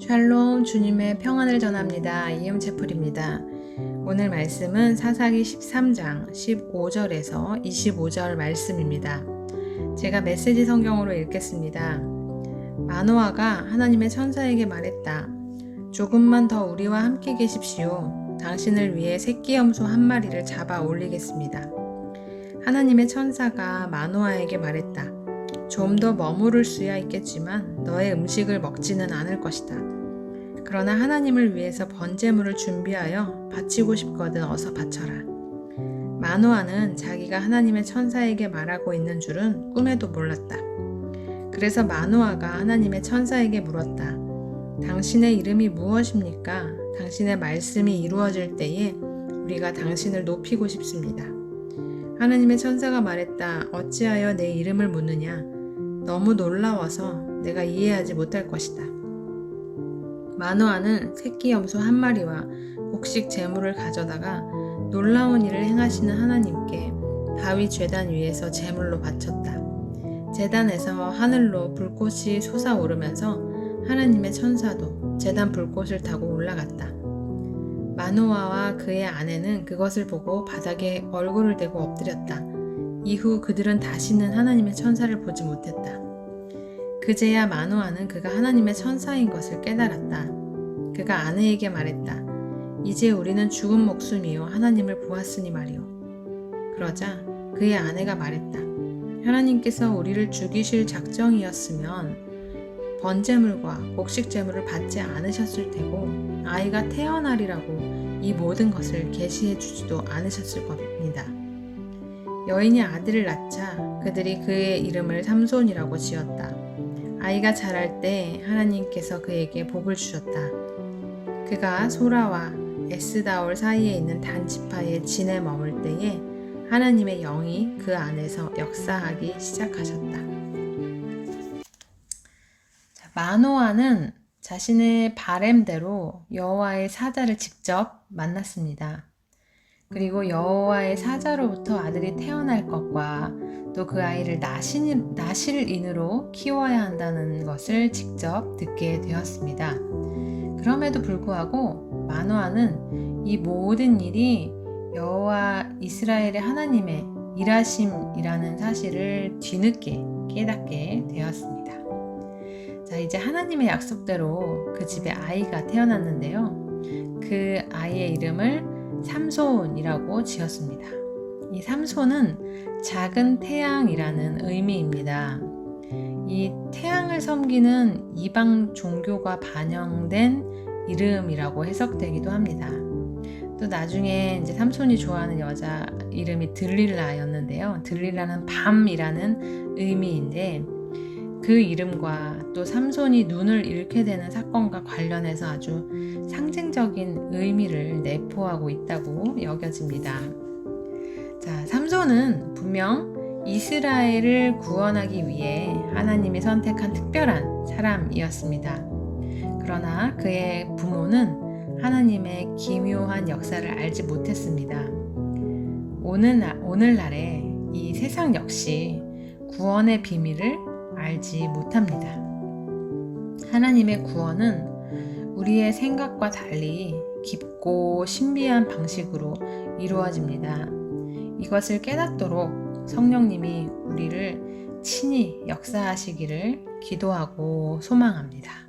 샬롬 주님의 평안을 전합니다. 이음 채플입니다. 오늘 말씀은 사사기 13장 15절에서 25절 말씀입니다. 제가 메시지 성경으로 읽겠습니다. 마노아가 하나님의 천사에게 말했다. 조금만 더 우리와 함께 계십시오. 당신을 위해 새끼 염소 한 마리를 잡아 올리겠습니다. 하나님의 천사가 마노아에게 말했다. 좀 더 머무를 수야 있겠지만 너의 음식을 먹지는 않을 것이다. 그러나 하나님을 위해서 번제물을 준비하여 바치고 싶거든 어서 바쳐라. 마노아는 자기가 하나님의 천사에게 말하고 있는 줄은 꿈에도 몰랐다. 그래서 마노아가 하나님의 천사에게 물었다. 당신의 이름이 무엇입니까? 당신의 말씀이 이루어질 때에 우리가 당신을 높이고 싶습니다. 하나님의 천사가 말했다. 어찌하여 내 이름을 묻느냐? 너무 놀라워서 내가 이해하지 못할 것이다. 마노아는 새끼 염소 한 마리와 곡식 재물을 가져다가 놀라운 일을 행하시는 하나님께 바위 재단 위에서 제물로 바쳤다. 재단에서 하늘로 불꽃이 솟아오르면서 하나님의 천사도 재단 불꽃을 타고 올라갔다. 마노아와 그의 아내는 그것을 보고 바닥에 얼굴을 대고 엎드렸다. 이후 그들은 다시는 하나님의 천사를 보지 못했다. 그제야 마노아는 그가 하나님의 천사인 것을 깨달았다. 그가 아내에게 말했다. 이제 우리는 죽은 목숨이요 하나님을 보았으니 말이오. 그러자 그의 아내가 말했다. 하나님께서 우리를 죽이실 작정이었으면 번제물과 곡식 제물을 받지 않으셨을 테고 아이가 태어나리라고 이 모든 것을 계시해 주지도 않으셨을 겁니다. 여인이 아들을 낳자 그들이 그의 이름을 삼손이라고 지었다. 아이가 자랄 때 하나님께서 그에게 복을 주셨다. 그가 소라와 에스다올 사이에 있는 단지파의 진에 머물 때에 하나님의 영이 그 안에서 역사하기 시작하셨다. 자, 마노아는 자신의 바램대로 여호와의 사자를 직접 만났습니다. 그리고 여호와의 사자로부터 아들이 태어날 것과 또 그 아이를 나신, 나실인으로 키워야 한다는 것을 직접 듣게 되었습니다. 그럼에도 불구하고 마노아는 이 모든 일이 여호와 이스라엘의 하나님의 일하심이라는 사실을 뒤늦게 깨닫게 되었습니다. 자, 이제 하나님의 약속대로 그 집에 아이가 태어났는데요. 그 아이의 이름을 삼손이라고 지었습니다. 이 삼손은 작은 태양이라는 의미입니다. 이 태양을 섬기는 이방 종교가 반영된 이름이라고 해석되기도 합니다. 또 나중에 이제 삼손이 좋아하는 여자 이름이 들릴라였는데요. 들릴라는 밤이라는 의미인데 그 이름과 또 삼손이 눈을 잃게 되는 사건과 관련해서 아주 상징적인 의미를 내포하고 있다고 여겨집니다. 자, 삼손은 분명 이스라엘을 구원하기 위해 하나님이 선택한 특별한 사람이었습니다. 그러나 그의 부모는 하나님의 기묘한 역사를 알지 못했습니다. 오늘, 오늘날에 이 세상 역시 구원의 비밀을 알지 못합니다. 하나님의 구원은 우리의 생각과 달리 깊고 신비한 방식으로 이루어집니다. 이것을 깨닫도록 성령님이 우리를 친히 역사하시기를 기도하고 소망합니다.